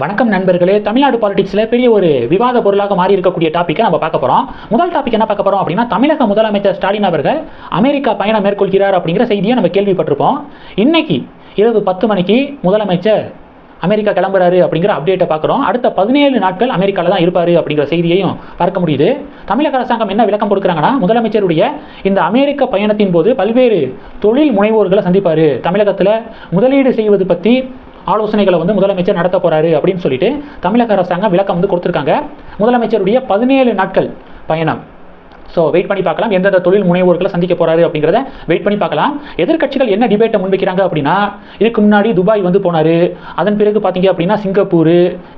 வணக்கம் நண்பர்களே. தமிழ்நாடு பாலிடிக்ஸில் பெரிய ஒரு விவாத பொருளாக மாறி இருக்கக்கூடிய டாப்பிக்கை நம்ம பார்க்க போகிறோம் முதல் டாபிக் என்ன பார்க்க போகிறோம் அப்படின்னா தமிழக முதலமைச்சர் ஸ்டாலின் அவர்கள் அமெரிக்கா பயணம் மேற்கொள்கிறார் அப்படிங்கிற செய்தியை நம்ம கேள்விப்பட்டிருப்போம். இன்னைக்கு இரவு பத்து மணிக்கு முதலமைச்சர் அமெரிக்கா கிளம்புறாரு அப்படிங்கிற அப்டேட்டை பார்க்குறோம். அடுத்த பதினேழு நாட்கள் அமெரிக்காவில் தான் இருப்பார் அப்படிங்கிற செய்தியையும் பார்க்க முடியுது. தமிழக அரசாங்கம் என்ன விளக்கம் கொடுக்குறாங்கன்னா முதலமைச்சருடைய இந்த அமெரிக்க பயணத்தின் போது பல்வேறு தொழில் முனைவோர்களை சந்திப்பார். தமிழகத்தில் முதலீடு செய்வது பற்றி ஆலோசனைகளை வந்து முதலமைச்சர் நடத்த போகிறாரு அப்படின்னு சொல்லிட்டு தமிழக அரசாங்கம் விளக்கம் வந்து கொடுத்துருக்காங்க. முதலமைச்சருடைய பதினேழு நாட்கள் பயணம். ஸோ வெயிட் பண்ணி பார்க்கலாம். எந்தெந்த தொழில் முனைவோர்களை சந்திக்க போறாரு அப்படிங்கிறத வெயிட் பண்ணி பார்க்கலாம். எதிர்கட்சிகள் என்ன டிபேட்டை முன்வைக்கிறாங்க அப்படின்னா இதுக்கு முன்னாடி துபாய் வந்து போனார். அதன் பிறகு பார்த்தீங்க அப்படின்னா சிங்கப்பூர்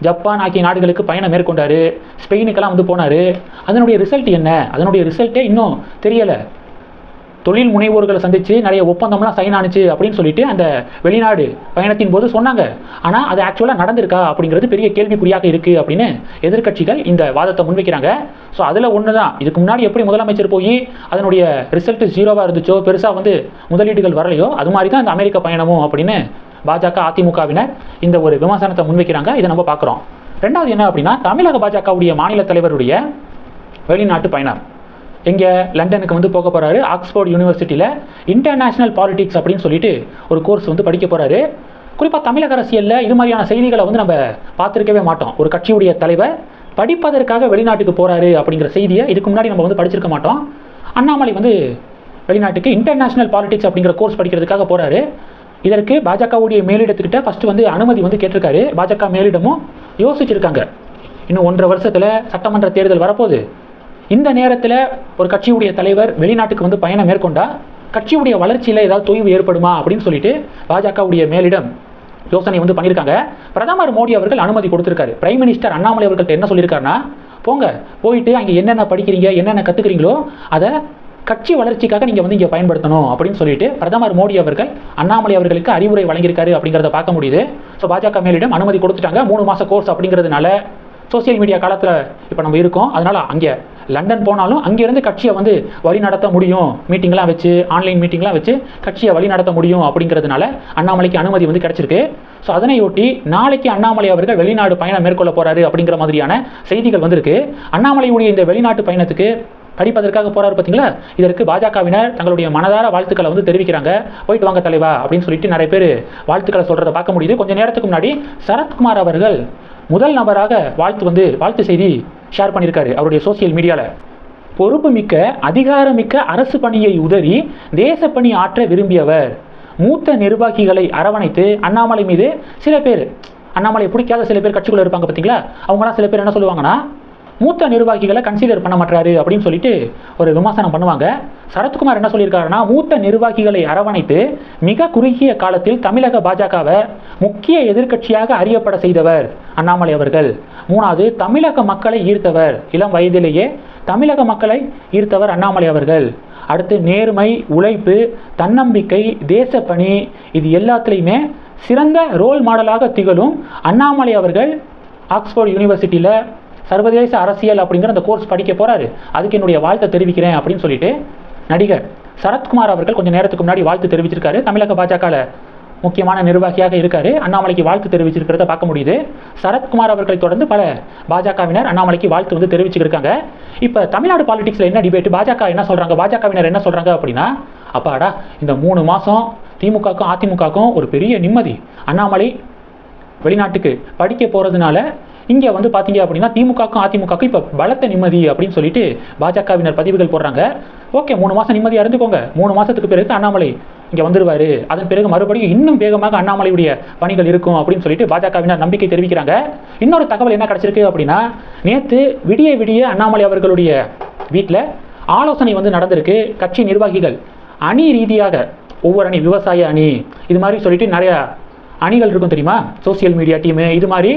ஜப்பான் ஆகிய நாடுகளுக்கு பயணம் மேற்கொண்டார். ஸ்பெயினுக்கெல்லாம் வந்து போனாரு. அதனுடைய ரிசல்ட் என்ன? அதனுடைய ரிசல்ட்டே இன்னும் தெரியலை. தொழில் முனைவோர்களை சந்தித்து நிறைய ஒப்பந்தம்லாம் சைன் ஆனுச்சு அப்படின்னு சொல்லிட்டு அந்த வெளிநாடு பயணத்தின் போது சொன்னாங்க. ஆனால் அது ஆக்சுவலாக நடந்திருக்கா அப்படிங்கிறது பெரிய கேள்விக்குறியாக இருக்குது அப்படின்னு எதிர்க்கட்சிகள் இந்த வாதத்தை முன்வைக்கிறாங்க. ஸோ அதில் ஒன்று தான் இதுக்கு முன்னாடி எப்படி முதலமைச்சர் போய் அதனுடைய ரிசல்ட் ஜீரோவாக இருந்துச்சோ பெருசாக வந்து முதலீடுகள் வரலையோ அது மாதிரி தான் இந்த அமெரிக்க பயணமும் அப்படின்னு பாஜக அதிமுகவினர் இந்த ஒரு விமர்சனத்தை முன்வைக்கிறாங்க. இதை நம்ம பார்க்குறோம். ரெண்டாவது என்ன அப்படின்னா தமிழக பாஜகவுடைய மாநில தலைவருடைய வெளிநாட்டு பயணம் இங்கே லண்டனுக்கு வந்து போக போகிறாரு ஆக்ஸ்போர்ட் யூனிவர்சிட்டியில் இன்டர்நேஷ்னல் பாலிடிக்ஸ் அப்படின்னு சொல்லிட்டு ஒரு கோர்ஸ் வந்து படிக்க போகிறாரு குறிப்பாக தமிழக அரசியலில் இது மாதிரியான செய்திகளை வந்து நம்ம பார்த்துருக்கவே மாட்டோம். ஒரு கட்சியுடைய தலைவர் படிப்பதற்காக வெளிநாட்டுக்கு போகிறாரு அப்படிங்கிற செய்தியை இதுக்கு முன்னாடி நம்ம வந்து படிச்சிருக்க மாட்டோம். அண்ணாமலை வந்து வெளிநாட்டுக்கு இன்டர்நேஷ்னல் பாலிடிக்ஸ் அப்படிங்கிற கோர்ஸ் படிக்கிறதுக்காக போகிறாரு இதற்கு பாஜகவுடைய மேலிடத்துக்கிட்ட ஃபஸ்ட்டு வந்து அனுமதி வந்து கேட்டிருக்காரு. பாஜக மேலிடமும் யோசிச்சிருக்காங்க. இன்னும் ஒன்றரை வருஷத்தில் சட்டமன்ற தேர்தல் வரப்போகுது. இந்த நேரத்தில் ஒரு கட்சியுடைய தலைவர் வெளிநாட்டுக்கு வந்து பயணம் மேற்கொண்டா கட்சியுடைய வளர்ச்சியில் ஏதாவது தொய்வு ஏற்படுமா அப்படின்னு சொல்லிட்டு பாஜகவுடைய மேலிடம் யோசனை வந்து பண்ணியிருக்காங்க. பிரதமர் மோடி அவர்கள் அனுமதி கொடுத்துருக்காரு. பிரைம் மினிஸ்டர் அண்ணாமலை அவர்கள்ட்ட என்ன சொல்லியிருக்காருன்னா போங்க போயிட்டு அங்கே என்னென்ன படிக்கிறீங்க என்னென்ன கற்றுக்கிறீங்களோ அதை கட்சி வளர்ச்சிக்காக நீங்கள் வந்து இங்கே பயன்படுத்தணும் அப்படின்னு சொல்லிட்டு பிரதமர் மோடி அவர்கள் அண்ணாமலை அவர்களுக்கு அறிவுரை வழங்கியிருக்காரு அப்படிங்கிறத பார்க்க முடியுது. ஸோ பாஜக மேலிடம் அனுமதி கொடுத்துட்டாங்க. மூணு மாத கோர்ஸ் அப்படிங்கிறதுனால சோசியல் மீடியா காலத்தில் இப்போ நம்ம இருக்கோம். அதனால் அங்கே லண்டன் போனாலும் அங்கேருந்து கட்சியை வந்து வழி நடத்த முடியும். மீட்டிங்லாம் வச்சு ஆன்லைன் மீட்டிங்லாம் வச்சு கட்சியை வழி நடத்த முடியும் அப்படிங்கிறதுனால அண்ணாமலைக்கு அனுமதி வந்து கிடைச்சிருக்கு. ஸோ அதனையொட்டி நாளைக்கு அண்ணாமலை அவர்கள் வெளிநாடு பயணம் மேற்கொள்ள போகிறாரு அப்படிங்கிற மாதிரியான செய்திகள் வந்திருக்கு. அண்ணாமலையுடைய இந்த வெளிநாட்டு பயணத்துக்கு படிப்பதற்காக போறாரு பார்த்தீங்களா? இதற்கு பாஜகவினர் தங்களுடைய மனதார வாழ்த்துக்களை வந்து தெரிவிக்கிறாங்க. போயிட்டு வாங்க தலைவா அப்படின்னு சொல்லிட்டு நிறைய பேர் வாழ்த்துக்களை சொல்கிறத பார்க்க முடியுது. கொஞ்சம் நேரத்துக்கு முன்னாடி சரத்குமார் அவர்கள் முதல் நபராக வாழ்த்து வந்து வாழ்த்து செய்தி ஷேர் பண்ணியிருக்காரு அவருடைய சோசியல் மீடியாவில் பொறுப்புமிக்க அதிகாரமிக்க அரசு பணியை உதறி தேசப்பணி ஆற்ற விரும்பியவர். மூத்த நிர்வாகிகளை அரவணைத்து அண்ணாமலை மீது சில பேர் அண்ணாமலை பிடிக்காத சில பேர் கட்சிக்குள்ள இருப்பாங்க பார்த்தீங்களா? அவங்களாம் சில பேர் என்ன சொல்லுவாங்கன்னா மூத்த நிர்வாகிகளை கன்சிடர் பண்ண மாட்டாரு அப்படின்னு சொல்லிட்டு ஒரு விமர்சனம் பண்ணுவாங்க. சரத்குமார் என்ன சொல்லியிருக்காருன்னா மூத்த நிர்வாகிகளை அரவணைத்து மிக குறுகிய காலத்தில் தமிழக பாஜகவை முக்கிய எதிர்க்கட்சியாக அறியப்பட செய்தவர் அண்ணாமலை அவர்கள். மூணாவது தமிழக மக்களை ஈர்த்தவர். இளம் வயதிலேயே தமிழக மக்களை ஈர்த்தவர் அண்ணாமலை அவர்கள். அடுத்து நேர்மை உழைப்பு தன்னம்பிக்கை தேசப்பணி இது எல்லாத்துலேயுமே சிறந்த ரோல் மாடலாக திகழும் அண்ணாமலை அவர்கள் ஆக்ஸ்போர்ட் யூனிவர்சிட்டியில் சர்வதேச அரசியல் அப்படிங்கிற அந்த கோர்ஸ் படிக்க போகிறாரு அதுக்கு என்னுடைய வாழ்த்தை தெரிவிக்கிறேன் அப்படின்னு சொல்லிட்டு நடிகர் சரத்குமார் அவர்கள் கொஞ்சம் நேரத்துக்கு முன்னாடி வாழ்த்து தெரிவிச்சிருக்காரு தமிழக பாஜகவில் முக்கியமான நிர்வாகியாக இருக்காரு. அண்ணாமலைக்கு வாழ்த்து தெரிவிச்சிருக்கிறத பார்க்க முடியுது. சரத்குமார் அவர்களை தொடர்ந்து பல பாஜகவினர் அண்ணாமலைக்கு வாழ்த்து வந்து தெரிவிச்சிருக்காங்க. இப்போ தமிழ்நாடு பாலிடிக்ஸில் என்ன டிபேட் பாஜக என்ன சொல்கிறாங்க பாஜகவினர் என்ன சொல்கிறாங்க அப்படின்னா அப்பாடா இந்த மூணு மாதம் திமுகக்கும் அதிமுகக்கும் ஒரு பெரிய நிம்மதி. அண்ணாமலை வெளிநாட்டுக்கு படிக்க போகிறதுனால இங்கே வந்து பார்த்தீங்க அப்படின்னா திமுகக்கும் அதிமுகக்கும் இப்போ பலத்த நிம்மதி அப்படின்னு சொல்லிட்டு பாஜகவினர் பதிவுகள் போடுறாங்க. ஓகே மூணு மாதம் நிம்மதியாக இருந்துக்கோங்க. மூணு மாதத்துக்கு பிறகு அண்ணாமலை இங்கே வந்துடுவார் அதன் பிறகு மறுபடியும் இன்னும் வேகமாக அண்ணாமலையுடைய பணிகள் இருக்கும் அப்படின்னு சொல்லிட்டு பாஜகவினர் நம்பிக்கை தெரிவிக்கிறாங்க. இன்னொரு தகவல் என்ன கிடச்சிருக்கு அப்படின்னா நேற்று விடிய விடிய அண்ணாமலை அவர்களுடைய வீட்டில் ஆலோசனை வந்து நடந்திருக்கு. கட்சி நிர்வாகிகள் அணி ரீதியாக ஒவ்வொரு அணி விவசாய அணி இது மாதிரி சொல்லிட்டு நிறையா அணிகள் இருக்கும் தெரியுமா? சோசியல் மீடியா டீமு இது மாதிரி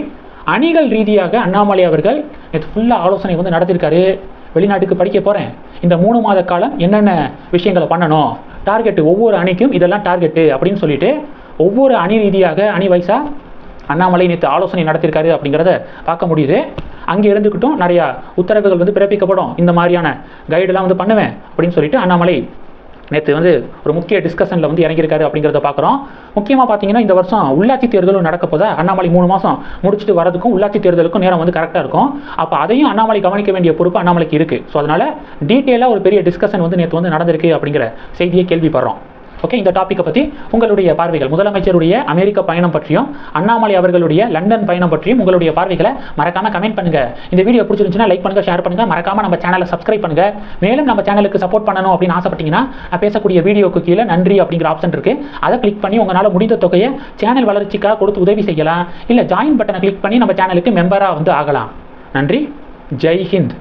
அணிகள் ரீதியாக அண்ணாமலை அவர்கள் நேற்று ஃபுல்லாக ஆலோசனை வந்து நடத்திருக்காரு வெளிநாட்டுக்கு படிக்க போகிறேன் இந்த மூணு மாத காலம் என்னென்ன விஷயங்களை பண்ணணும்? டார்கெட்டு ஒவ்வொரு அணிக்கும் இதெல்லாம் டார்கெட்டு அப்படின்னு சொல்லிட்டு ஒவ்வொரு அணி ரீதியாக அணி வைஸாக அண்ணாமலை நேற்று ஆலோசனை நடத்திருக்காரு அப்படிங்கிறத பார்க்க முடியுது. அங்கே இருந்துக்கிட்டும் நிறையா உத்தரவுகள் வந்து பிறப்பிக்கப்படும். இந்த மாதிரியான கைடெல்லாம் வந்து பண்ணுவேன் அப்படின்னு சொல்லிட்டு அண்ணாமலை நேற்று வந்து ஒரு முக்கிய டிஸ்கஷனில் வந்து இறங்கியிருக்காரு அப்படிங்கிறத பார்க்குறோம் முக்கியமாக பார்த்தீங்கன்னா இந்த வருஷம் உள்ளாட்சி தேர்தலும் நடக்க போதா? அண்ணாமலை மூணு மாதம் முடிச்சுட்டு வரதுக்கும் உள்ளாட்சி தேர்தலுக்கும் நேரம் வந்து கரெக்டாக இருக்கும். அப்போ அதையும் அண்ணாமலை கவனிக்க வேண்டிய பொறுப்பு அண்ணாமலைக்கு இருக்குது ஸோ அதனால் டீட்டெயிலாக ஒரு பெரிய டிஸ்கஷன் வந்து நேற்று வந்து நடந்திருக்கு அப்படிங்கிற செய்தியை கேள்விப்படுறோம். ஓகே இந்த டாப்பிக்கை பற்றி உங்களுடைய பார்வைகள். முதலமைச்சருடைய அமெரிக்க பயணம் பற்றியும் அண்ணாமலை அவர்களுடைய லண்டன் பயணம் பற்றியும் உங்களுடைய பார்வைகளை மறக்காமல் கமெண்ட் பண்ணுங்கள் இந்த வீடியோ பிடிச்சிருந்துச்சுன்னா லைக் பண்ணுங்கள் ஷேர் பண்ணுங்கள் மறக்காமல் நம்ம சேனலை சப்ஸ்கிரைப் பண்ணுங்கள் மேலும் நம்ம சேனலுக்கு சப்போர்ட் பண்ணணும் அப்படின்னு ஆசைப்பட்டீங்கன்னா நான் பேசக்கூடிய வீடியோக்கு கீழே நன்றி அப்படிங்கிற ஆப்ஷன் இருக்குது அதை கிளிக் பண்ணி உங்களால் முடிந்த தொகையை சேனல் வளர்ச்சிக்காக கொடுத்து உதவி செய்யலாம். இல்லை ஜாயின் பட்டனை கிளிக் பண்ணி நம்ம சேனலுக்கு மெம்பராக வந்து ஆகலாம். நன்றி. ஜெய் ஹிந்த்.